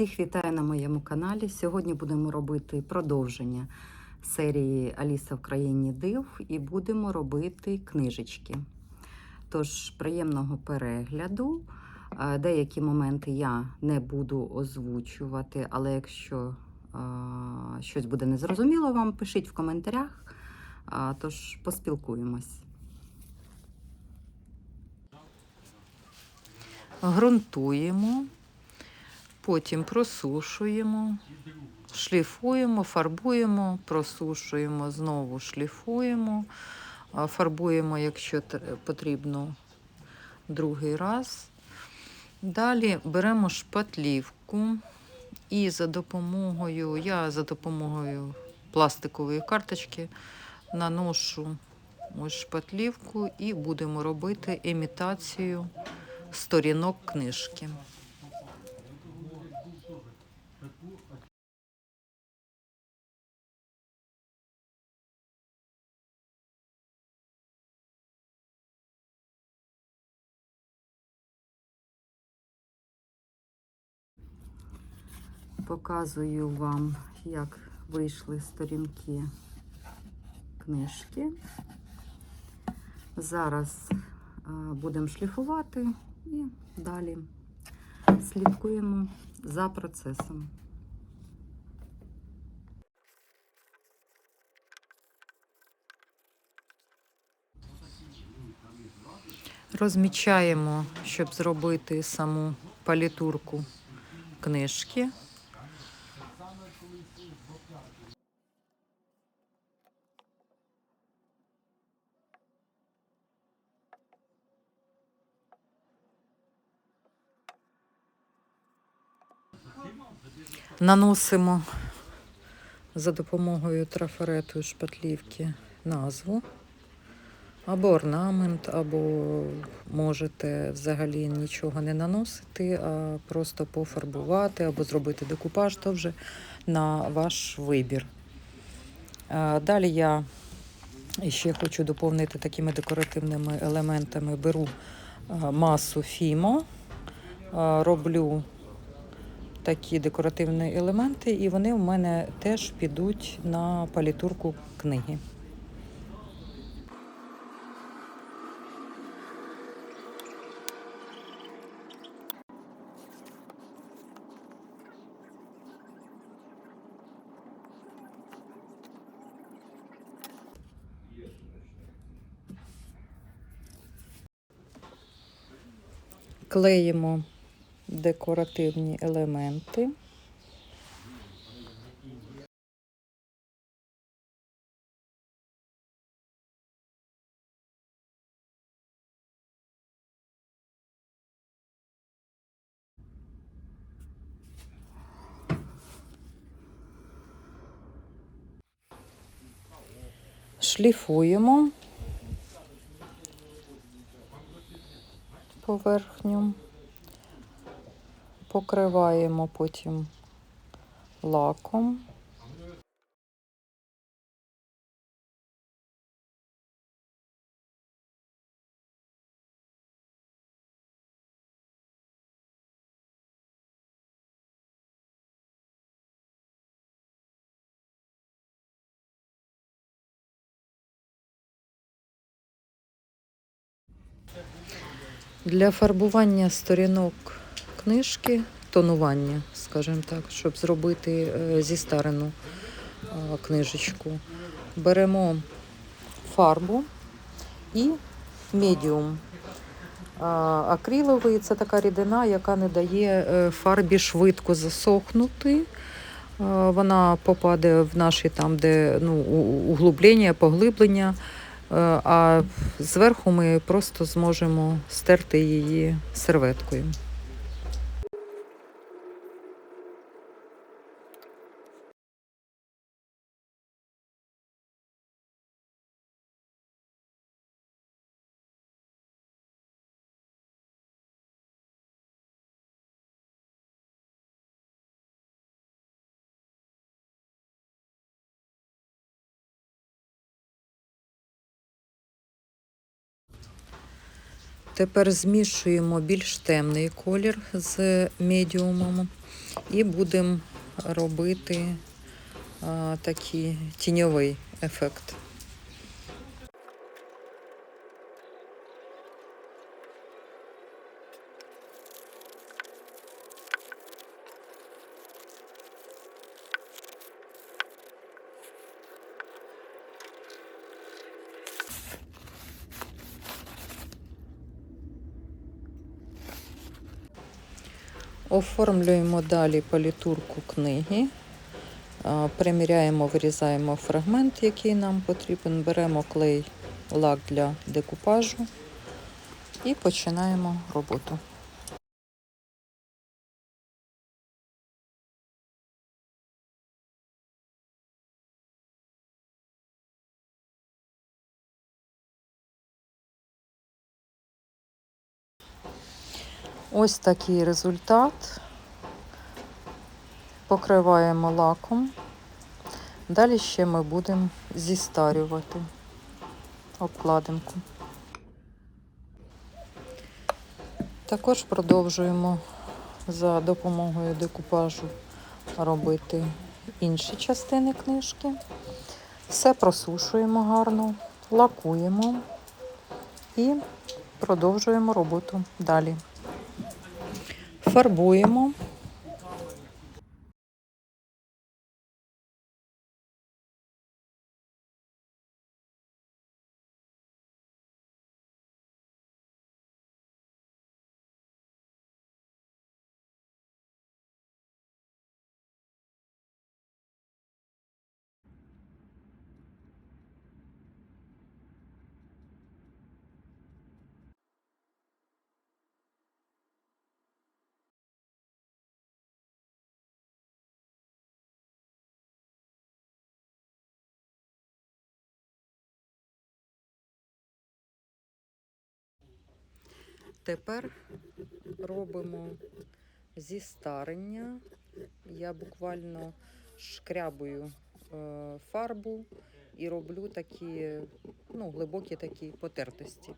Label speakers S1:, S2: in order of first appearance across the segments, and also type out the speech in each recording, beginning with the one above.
S1: Всіх вітаю на моєму каналі. Сьогодні будемо робити продовження серії Аліса в країні див і будемо робити книжечки. Тож, приємного перегляду. Е, Деякі моменти я не буду озвучувати, але якщо е, щось буде незрозуміло, вам пишіть в коментарях. Е, Тож поспілкуємось. Грунтуємо. Потім просушуємо, шліфуємо, фарбуємо, просушуємо, знову шліфуємо, фарбуємо, якщо потрібно, другий раз. Далі беремо шпатлівку і за допомогою, я за допомогою пластикової карточки наношу ось шпатлівку і будемо робити імітацію сторінок книжки. Показую вам, як вийшли сторінки книжки. Зараз будемо шліфувати і далі слідкуємо за процесом. Розмічаємо, щоб зробити саму палітурку книжки. Наносимо за допомогою трафарету і шпатлівки назву або орнамент, або можете взагалі нічого не наносити, а просто пофарбувати або зробити декупаж, то вже на ваш вибір. Далі я ще хочу доповнити такими декоративними елементами. Беру масу Фімо, роблю такі декоративні елементи, і вони у мене теж підуть на палітурку книги. Клеїмо декоративні елементи. Шліфуємо поверхню покриваємо потім лаком. Для фарбування сторінок книжки, тонування, скажімо так, щоб зробити е, зістарену е, книжечку. Беремо фарбу і медіум. Акриловий це така рідина, яка не дає е, фарбі швидко засохнути. Вона попаде в наші там, де ну, углублення, поглиблення. А зверху ми просто зможемо стерти її серветкою. Тепер змішуємо більш темний колір з медіумом І будемо робити а, такий тіньовий ефект. Оформлюємо далі палітурку книги. Приміряємо, вирізаємо фрагмент, який нам потрібен. Беремо клей, лак для декупажу і починаємо роботу. Ось такий результат. Покриваємо лаком. Далі ще ми будемо зістарювати обкладинку. Також продовжуємо за допомогою декупажу робити інші частини книжки. Все просушуємо гарно, лакуємо і продовжуємо роботу далі. Фарбуємо. Тепер робимо зістарення. Я буквально шкрябую е, фарбу і роблю такі ну, глибокі такі потертості.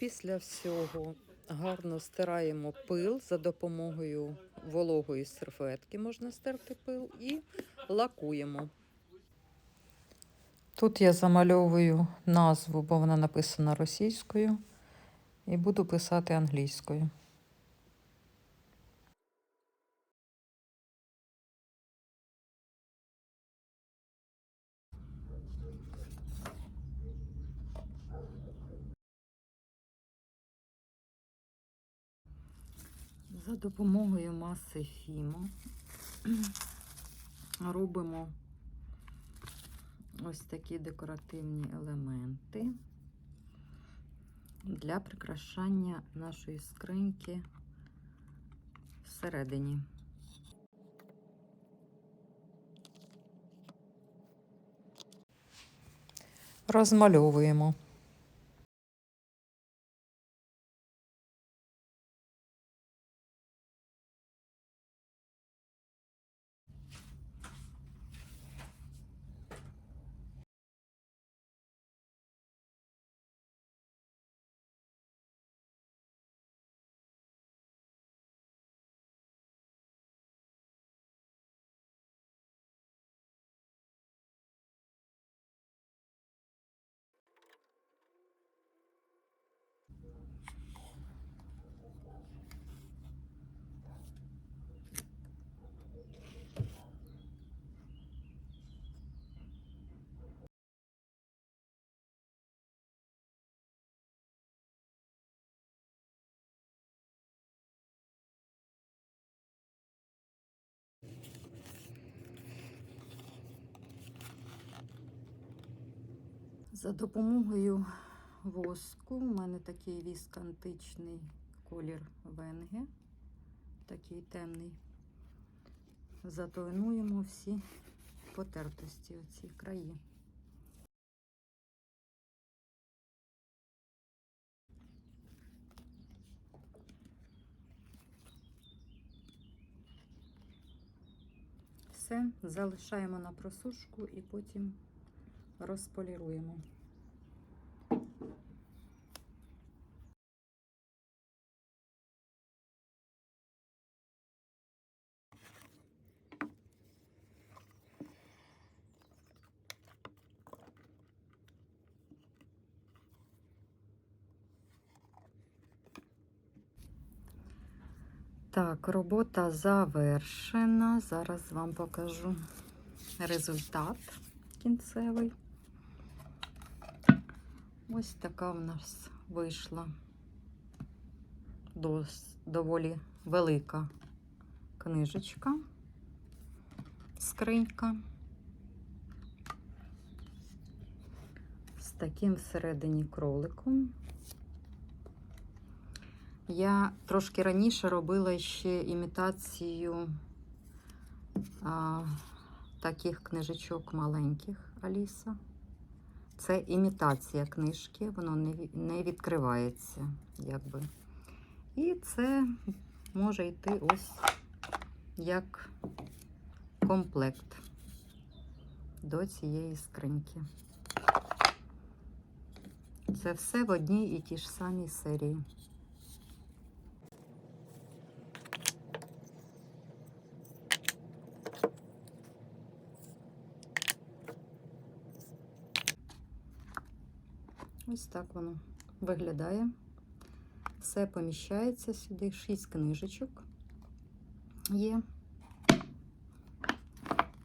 S1: Після всього гарно стираємо пил за допомогою вологої серветки можна стерти пил і лакуємо. Тут я замальовую назву, бо вона написана російською, і буду писати англійською. За допомогою маси Фімо робимо ось такі декоративні елементи для прикрашання нашої скриньки всередині. Розмальовуємо. За допомогою воску у мене такий віск античний колір венге, такий темний. Затонуємо всі потертості, оці краї. Все, залишаємо на просушку і потім розполіруємо. Так, робота завершена. Зараз вам покажу результат кінцевий. Ось така в нас вийшла доволі велика книжечка, скринька. З таким всередині кроликом. Я трошки раніше робила ще імітацію а, таких книжечок маленьких Аліса. Це імітація книжки, воно не, ві- не відкривається, якби. І це може йти ось як комплект до цієї скриньки. Це все в одній і тій ж самій серії. Ось так воно виглядає. Все поміщається сюди, шість книжечок є.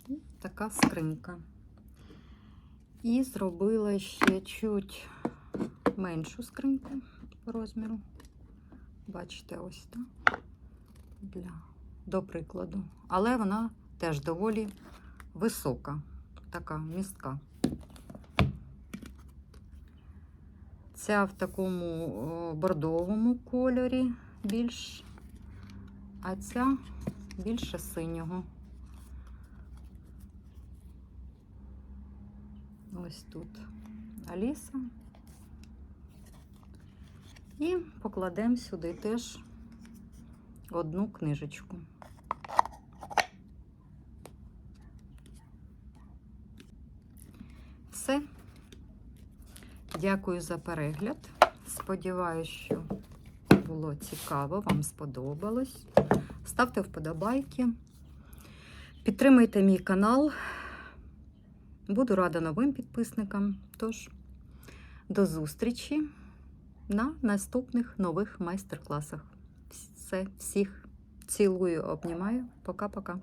S1: І така скринька. І зробила ще чуть меншу скриньку по розміру. Бачите, ось так. Для, до прикладу. Але вона теж доволі висока, така містка. Ця в такому бордовому кольорі більш, а ця більше синього. Ось тут Аліса. І покладемо сюди теж одну книжечку. Все. Дякую за перегляд. Сподіваюсь, що було цікаво, вам сподобалось. Ставте вподобайки. Підтримуйте мій канал. Буду рада новим підписникам. Тож, до зустрічі на наступних нових майстер-класах. Все, всіх цілую, обнімаю. Пока-пока.